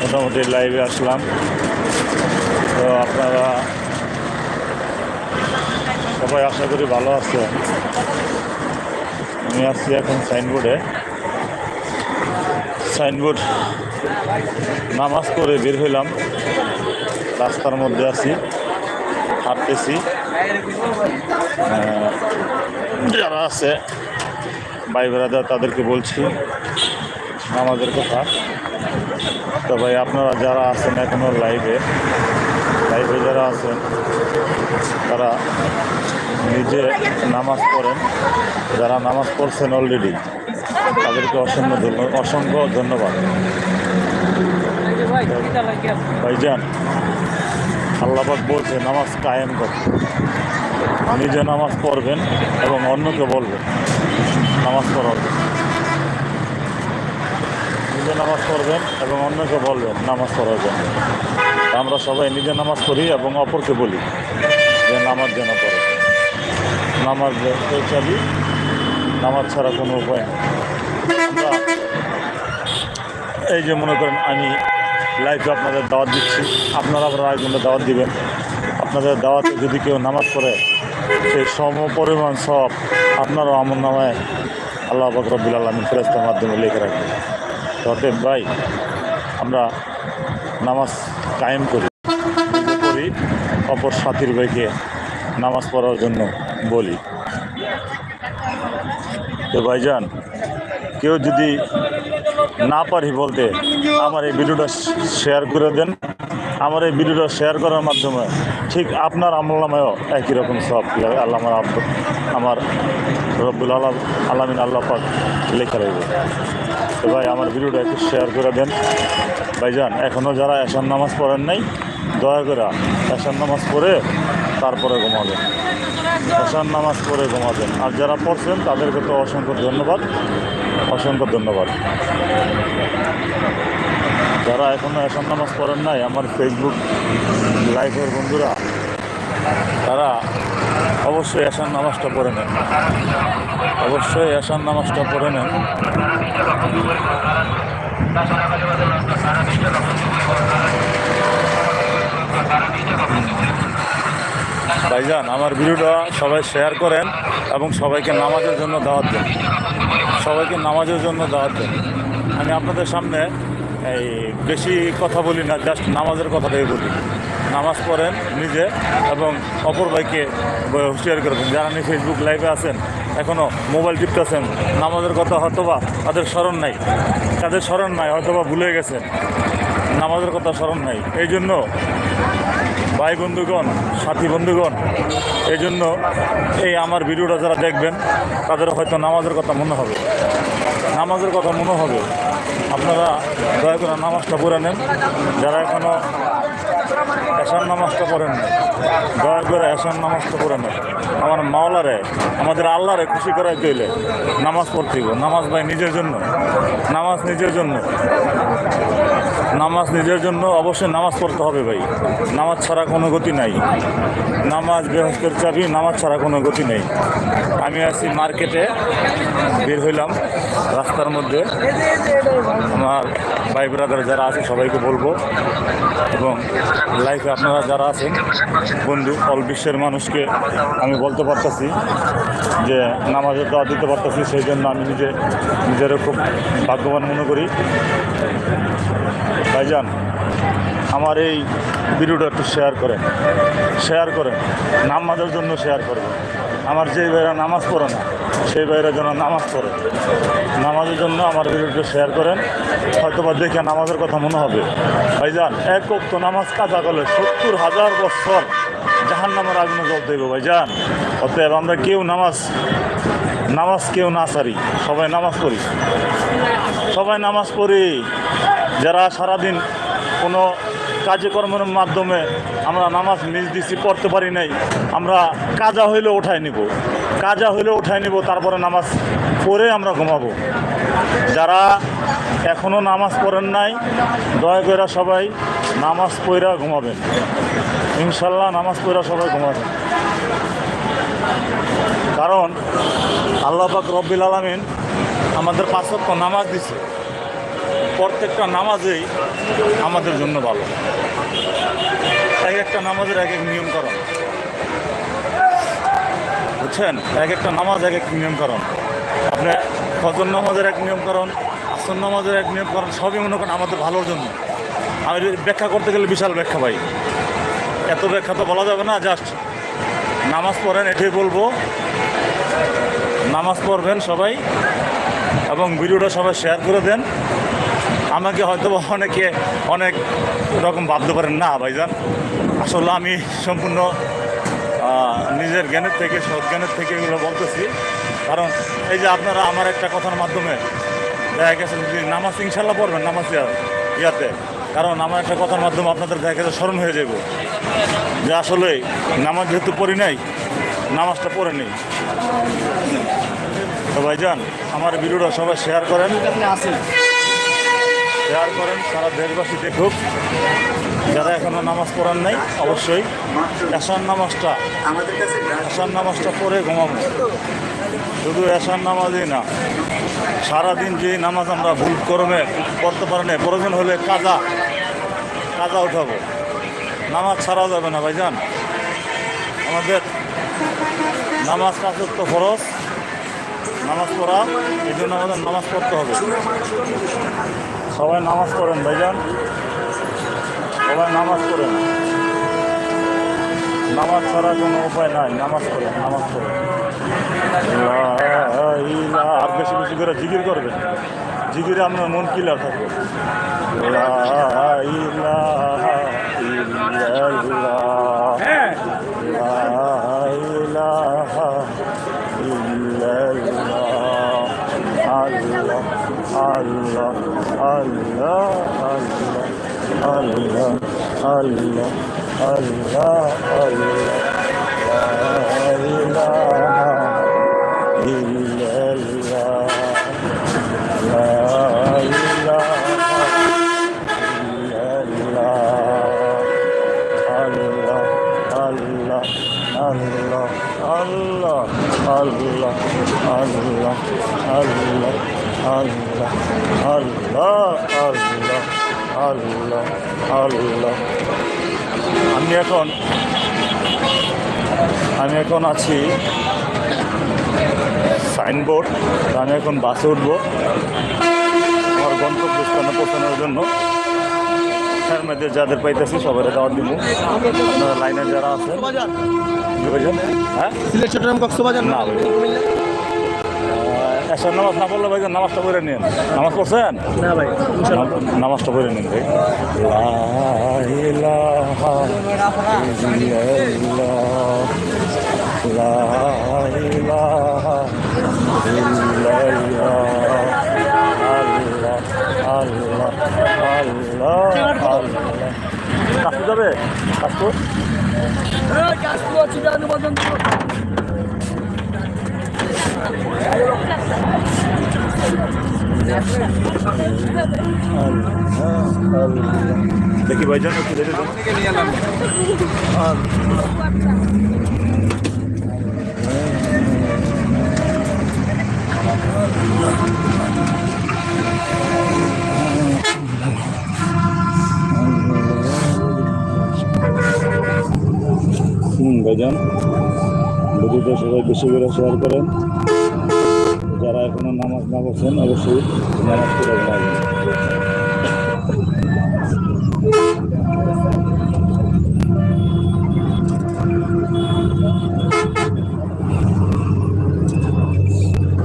মোটামুটি লাইভে আসলাম। তো আপনারা সবাই আশা করি ভালো আছে আমি আসছি এখন সাইনবোর্ডে সাইনবোর্ড নামাজ পড়ে বের হইলাম। রাস্তার মধ্যে আছি। হাঁটতেছি। যারা আছে ভাই তাদেরকে বলছি, নামাজের কথা। তো ভাই, আপনারা যারা আছেন এখনও লাইভে লাইভে যারা আছেন, তারা নিজে নামাজ পড়েন। যারা নামাজ পড়ছেন অলরেডি তাদেরকে অসংখ্য ধন্য- অসংখ্য ধন্যবাদ। ভাইজান আল্লাপাক বলছে, নামাজ কায়েম করতে নিজে নামাজ পড়বেন এবং অন্যকে বলবেন, নামাজ পড়ার। নিজে নামাজ পড়বেন এবং অন্যকে বলবেন, নামাজ পড়ার জন্য। আমরা সবাই নিজে নামাজ পড়ি এবং অপরকে বলি যে, নামাজ যেন পড়ে। নামাজ চাবি, নামাজ ছাড়া কোনো উপায় নেই। এই যে মনে করেন আমি লাইফে আপনাদের দাওয়াত দিচ্ছি, আপনারা আবার আরেকজনকে দাওয়াত দিবেন। আপনাদের দাওয়াতে যদি কেউ নামাজ পড়ে, সেই সম পরিমাণ সব আপনারও আমন নামায় আল্লাহ বকরবুল আলমী ফেরস্তার মাধ্যমে লিখে রাখবেন। অতএব ভাই, আমরা নামাজ কায়েম করি। করি, অপর সাথীর ভাইকে নামাজ পড়ার জন্য বলি। তো ভাইজান, কেউ যদি না পারি বলতে আমার এই ভিডিওটা শেয়ার করে দেন। আমার এই ভিডিওটা শেয়ার করার মাধ্যমে ঠিক আপনার আমলামায়ও একই রকম সব আল্লাহ আমার আমার রব্বুল আলম আলমিন আল্লাহ পাক লেখা রইবে তো ভাই, আমার ভিডিওটা একটু শেয়ার করে দেন। ভাইজান এখনও যারা এশান নামাজ পড়েন নাই, দয়া করে এশান নামাজ পড়ে তারপরে ঘুমাবেন। এশান নামাজ পড়ে ঘুমাবেন। আর যারা পড়ছেন, তাদেরকে তো অসংখ্য ধন্যবাদ। অসংখ্য ধন্যবাদ। যারা এখনও এশান নামাজ পড়েন নাই, আমার ফেসবুক লাইভের বন্ধুরা তারা অবশ্যই এশান নামাজটা পড়ে নেন। অবশ্যই এশান নামাজটা পড়ে নেন। ভাইজান, আমার ভিডিওটা সবাই শেয়ার করেন এবং সবাইকে নামাজের জন্য দাওয়াত দেন। সবাইকে নামাজের জন্য দাওয়াত দেন। আমি আপনাদের সামনে এই বেশি কথা বলি না, জাস্ট নামাজের কথাটাই বলি। নামাজ পড়েন নিজে এবং অপর ভাইকে হুঁশিয়ার করবেন যারা নিয়ে ফেসবুক লাইভে আছেন এখনও মোবাইল টিপতেছেন, নামাজের কথা হয়তোবা তাদের স্মরণ নাই। তাদের স্মরণ নাই, হয়তোবা ভুলে গেছেন নামাজের কথা স্মরণ নাই। এই জন্য ভাই বন্ধুগণ, সাথী বন্ধুগণ, এই জন্য এই আমার ভিডিওটা যারা দেখবেন, তাদের হয়তো নামাজের কথা মনে হবে। নামাজের কথা মনে হবে। আপনারা দয়া করে নামাজটা পড়ে নেন। যারা এখনও এশার নামাজটা পড়েন না দয়া করে এশার নামাজটা পড়ে নেন আমার মাওলারে, আমাদের আল্লাহরে খুশি করাই তৈলে নামাজ পড়তে। নামাজ ভাই নিজের জন্য। নামাজ নিজের জন্য। নামাজ নিজের জন্য অবশ্যই নামাজ পড়তে হবে ভাই। নামাজ ছাড়া কোনো গতি নাই। নামাজ বেহস্তের চাবি, নামাজ ছাড়া কোনো গতি নেই। আমি আছি মার্কেটে, বের হইলাম। রাস্তার মধ্যে আমার ভাই ব্রাদার যারা আছে, সবাইকে বলব। এবং লাইফে আপনারা যারা আছেন, বন্ধু অল বিশ্বের মানুষকে আমি বলতে পারতেছি যে নামাজের দাওয়া দিতে পারতেছি, সেই জন্য আমি নিজে, নিজেরও খুব ভাগ্যবান মনে করি। ভাইজান, আমার এই ভিডিওটা একটু শেয়ার করেন শেয়ার করেন, নামাজের জন্য শেয়ার করবেন আমার যেই ভাইরা নামাজ পড়ে না, সেই ভাইরা যেন নামাজ পড়ে। নামাজের জন্য আমার ভিডিওটা শেয়ার করেন হয়তো বা দেখে নামাজের কথা মনে হবে। ভাইজান, এক তো নামাজ কাজা করলে সত্তর হাজার বছর জাহান নামের আগুনে জল দেব ভাইজান। অতএব আমরা কেউ নামাজ নামাজ কেউ না সারি, সবাই নামাজ পড়ি। সবাই নামাজ পড়ি। যারা সারাদিন কোনো কাজকর্মের মাধ্যমে আমরা নামাজ মিস দিছি, পড়তে পারি নাই, আমরা কাজা হইলে উঠাই নিব। কাজা হইলে উঠাই নিব, তারপরে নামাজ পড়ে আমরা ঘুমাবো। যারা এখনও নামাজ পড়েন নাই, দয়া করে সবাই নামাজ পড়া ঘুমাবেন। ইনশাল্লাহ নামাজ পড়া সবাই ঘুমাবেন। কারণ আল্লাহ পাক রব্বিল আলমিন আমাদের পাঁচক্য নামাজ দিছে। প্রত্যেকটা নামাজেই আমাদের জন্য ভালো। এক একটা নামাজের এক এক নিয়ম কারণ। বুঝছেন? এক একটা নামাজ এক এক নিয়ম কারণ। আপনি ফজর নামাজের এক নিয়ম কারণ, আসর নামাজের এক নিয়ম কারণ, সবই মনে করেন আমাদের ভালোর জন্য। আমি ব্যাখ্যা করতে গেলে বিশাল ব্যাখ্যা পাই এত ব্যাখ্যা তো বলা যাবে না, জাস্ট নামাজ পড়েন, এটাই বলব। নামাজ পড়বেন সবাই এবং ভিডিওটা সবাই শেয়ার করে দেন। আমাকে হয়তো অনেকে অনেক রকম ভাবতে পারেন না ভাইজান। আসলে আমি সম্পূর্ণ নিজের জ্ঞানের থেকে, সৎ জ্ঞানের থেকে এগুলো বলতেছি। কারণ এই যে আপনারা আমার একটা কথার মাধ্যমে দেখা গেছে নামাজ ইনশাল্লাহ পড়বেন নামাজ ইয়াতে। কারণ আমার একটা কথার মাধ্যমে আপনাদের দেখা গেছে স্মরণ হয়ে যাব যে আসলে নামাজ যেহেতু পড়ি নাই, নামাজটা পড়ে নেই। তো ভাইজান, আমার ভিডিওটা সবাই শেয়ার করেন। আপনি আসেন শেয়ার করেন, সারা দেশবাসী দেখুক। যারা এখনও নামাজ পড়েন নাই, অবশ্যই এশান নামাজটা এশান নামাজটা পড়ে ঘুমাবো। শুধু এশান নামাজই না, সারাদিন যে নামাজ আমরা ভুল করমে পড়তে পারি না প্রয়োজন হলে কাজা কাজা উঠাবো। নামাজ ছাড়াও যাবে না, ভাইজান। আমাদের নামাজ পাঁচত্ব ফরজ, নামাজ পড়া, এই জন্য আমাদের নামাজ পড়তে হবে। সবাই নামাজ পড়েন, ভাইজান। সবাই নামাজ পড়েন। নামাজ ছাড়া কোনো উপায় নাই, নামাজ পড়েন নামাজ পড়েন। আর বেশি বেশি করে জিগির করবেন। জিকিরে আপনার মন কিলার থাকবে। লা Allah, Allah, Allah, Allah, Allah, Allah, Allah. La ilahe illallah. La. Allah, Allah, Allah, Allah, Allah, Allah, Allah. আল্লাহ আল্লাহ আল্লাহ আমি এখন আমি এখন আছি সাইনবোর্ড আমি এখন বাসে উঠবো। আমার গন্তব্যস্থানে পৌঁছানোর জন্য। স্যার মেয়েদের যাদের পাইতেছি সবাই দাওয়াত দিব। আপনারা লাইনে যারা আছে হ্যাঁ? চট্টগ্রাম কক্সবাজার না এসার নামাজ না পড়লে ভাই নামাজটা করে নিন নামাজ পড়ছেন? না ভাই নামাজটা করে নিন ভাই। আল্লাহ আল্লাহ আল্লাহ আল্লাহ কাশু যাবে কাশু দেখি ভাইজান একটু দেখে ভাইজান। বেশি করে শেয়ার করেন। যারা এখনও নামাজ না বসেন অবশ্যই নামাজ করে